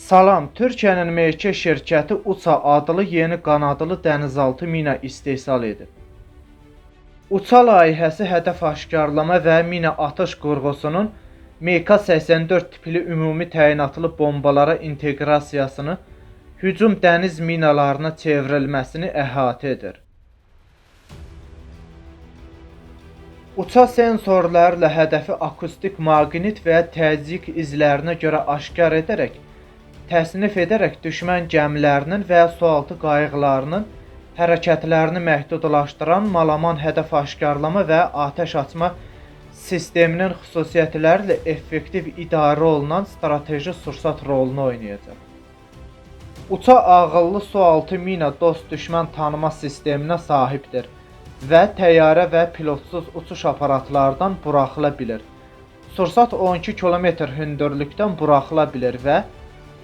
Salam, Türkiyənin mülki şirkəti UÇA adlı yeni qanadlı dənizaltı mina istehsal edib. UÇA layihəsi hədəf aşkarlama və mina atış qurğusunun MK84 tipli ümumi təyinatlı bombalara inteqrasiyasını, hücum dəniz minalarına çevrilməsini əhatə edir. Uça sensorlarla hədəfi akustik maqnit və təzyiq izlərinə görə aşkar edərək, təsnif edərək düşmən gəmilərinin və sualtı qayıqlarının hərəkətlərini məhdudlaşdıran malaman hədəf aşkarlama və atəş açma sisteminin xüsusiyyətləri ilə effektiv idarə olunan strateji sursat rolunu oynayacaq. Uça ağıllı sualtı mina dost düşmən tanıma sisteminə sahibdir və təyyarə və pilotsuz uçuş aparatlardan buraxıla bilir. Sursat 12 km hündürlükdən buraxıla bilir və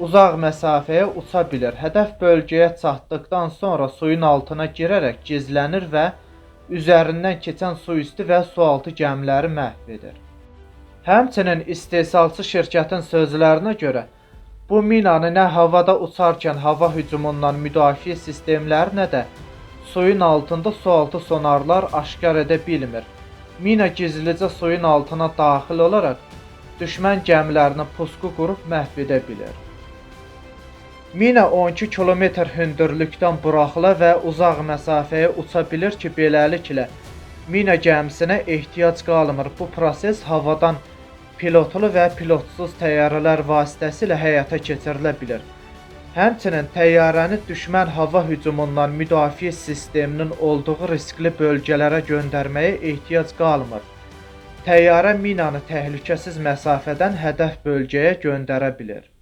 uzaq məsafəyə uça bilir. Hədəf bölgəyə çatdıqdan sonra suyun altına girərək gizlənir və üzərindən keçən su üstü və sualtı gəmiləri məhv edir. Həmçinin istehsalçı şirkətin sözlərinə görə bu minanı nə havada uçarkən hava hücumundan müdafiə sistemləri, nə də suyun altında sualtı sonarlar aşkar edə bilmir. Mina gizlicə suyun altına daxil olaraq düşmən gəmilərinə pusqu qurub məhv edə bilir. Mina 12 kilometr hündürlükdən buraxıla və uzaq məsafəyə uça bilir ki, beləliklə mina gəmisinə ehtiyac qalmır. Bu proses havadan pilotlu və pilotsuz təyyarələr vasitəsilə həyata keçirilə bilər. Həmçinin təyyarəni düşmən hava hücumundan müdafiə sisteminin olduğu riskli bölgələrə göndərməyə ehtiyac qalmır. Təyyarə minanı təhlükəsiz məsafədən hədəf bölgəyə göndərə bilər.